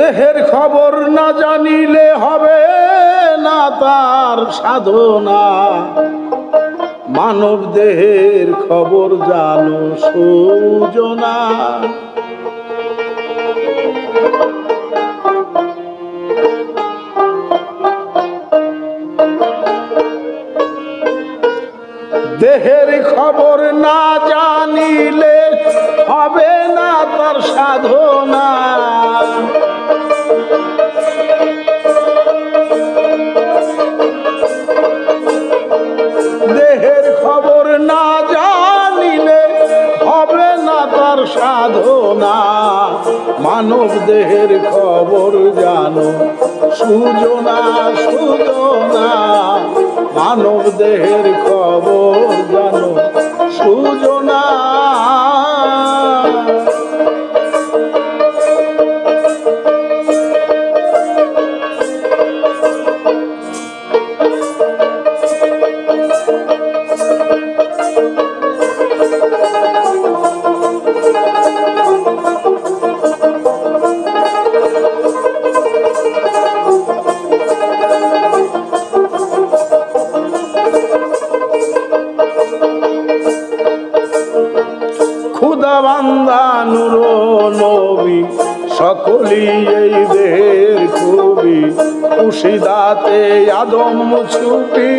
দেহের খবর না জানিলে হবে না তার সাধনা। মানব দেহের খবর জানো সুজনা দেহের খবর না জানিলে হবে না তার সাধনা। মানব দেহের খবর জানো। সুজনা সুজনা মানব দেহের খবর জানো। সুজনা বান্দা নুর নবী সকলি এই দেহের খুবই খুশিদাতে আদম ছুটি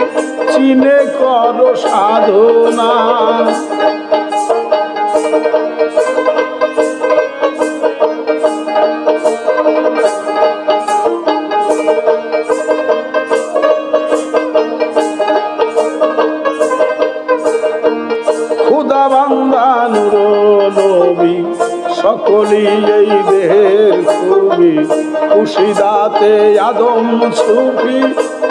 চিনে কর সাধনা। উশিদাতে আদম সুফি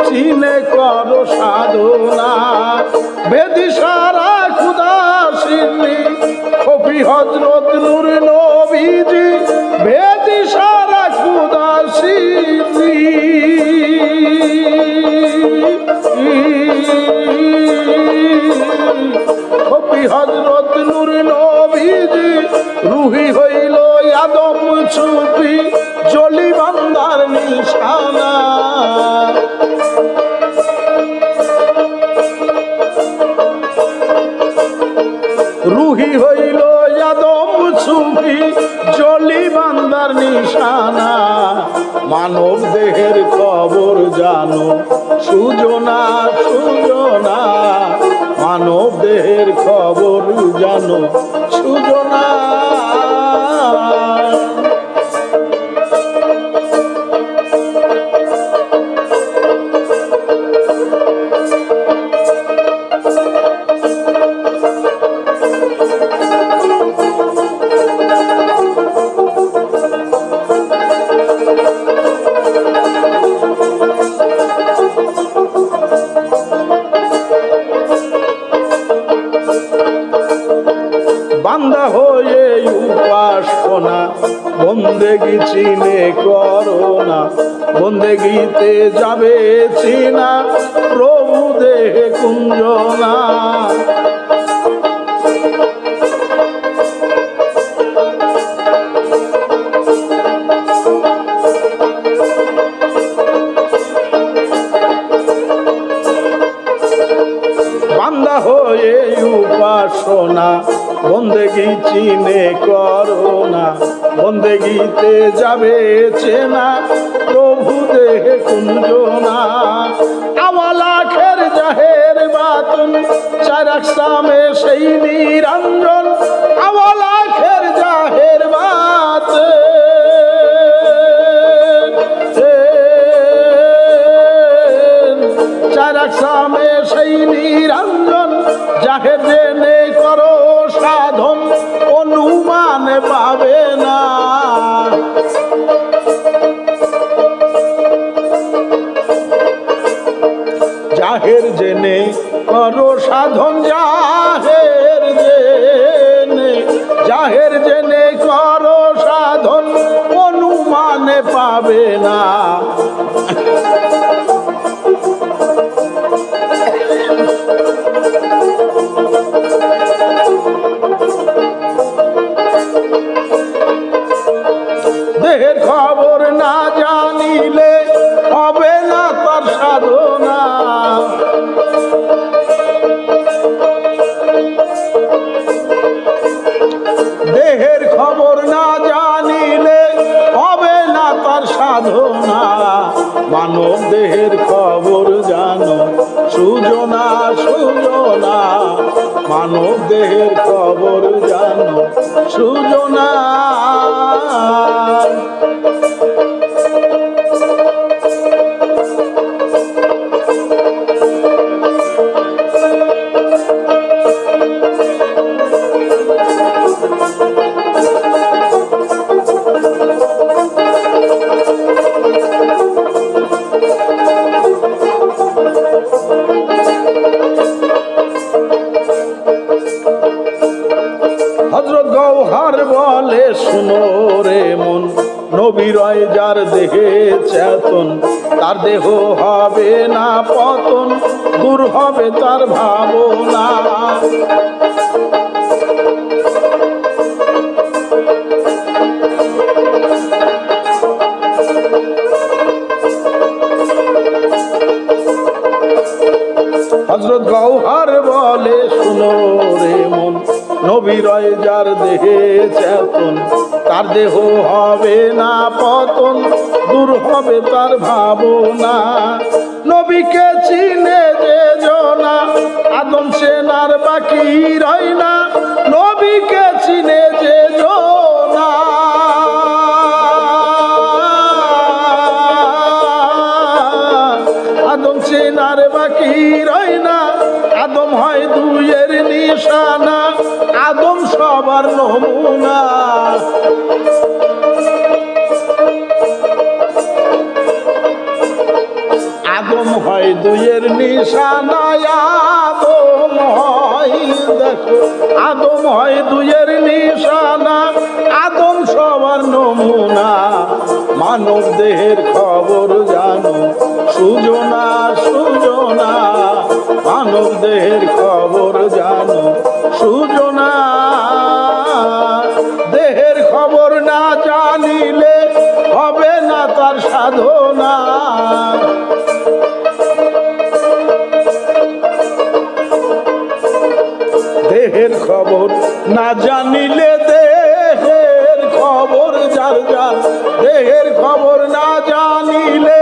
চিনে কর সাধনা। বেদি সারা খুদা শিরনি কপি হজরত নূর নবীজি জানো সুজনা সুজনা মানব দেহের খবর বন্দেগি চিনে করোনা বন্দেগিতে যাবে চিনা, প্রভু দেহে কুঞ্জনা। বান্দা হয়ে উপাসনা, বন্দেগি চিনে করোনা বন্দেগিতে যাবে চেনা, প্রভু দেহে কুঞ্জনা আমালাখের জাহের বাতুন, চারাক সামে সেই নিরঞ্জন আমালাখের জাহের বাত চারাক সামে সেই নিরঞ্জন যাহের জেনে করো সাধন, অনুমান পাবে জাহের জেনে করো সাধন জাহের জেনে। জাহের জেনে করো সাধন অনুমানে পাবে না। সুজনা সুজনা মানব দেহের খবর জানো সুজনা শুনো রে মন নবীরয় যার দেহে চেতন, তার দেহ হবে না পতন, দূর হবে তার ভাবনা। গৌহার বলে, শুনো রে মন নবীরয় যার দেহে চেতন, তার দেহ হবে না পতন, দূর হবে তার ভাবনা। নবীকে চিনে যে জনা, আদম সেনার বাকি রয় না হয় দুইয়ের নিশানা, আদম সবার নমুনা। আদম হয় দুইয়ের নিশানা, আদম হয়, দেখো, আদম হয় দুইয়ের নিশানা, আদম সবার নমুনা। মানব দেহের খবর জানো, সুজনা দেহের খবর জানো? সুজনা দেহের খবর না জানিলে হবে না তার সাধনা। দেহের খবর না জানিলে দেহের খবর যার যার। দেহের খবর না জানিলে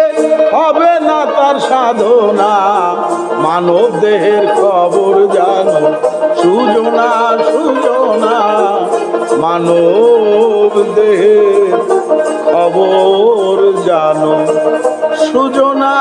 হবে না তার সাধনা। মানব দেহের খবর জানো, সুজনা সুজনা। মানব দেহের খবর জানো, সুজনা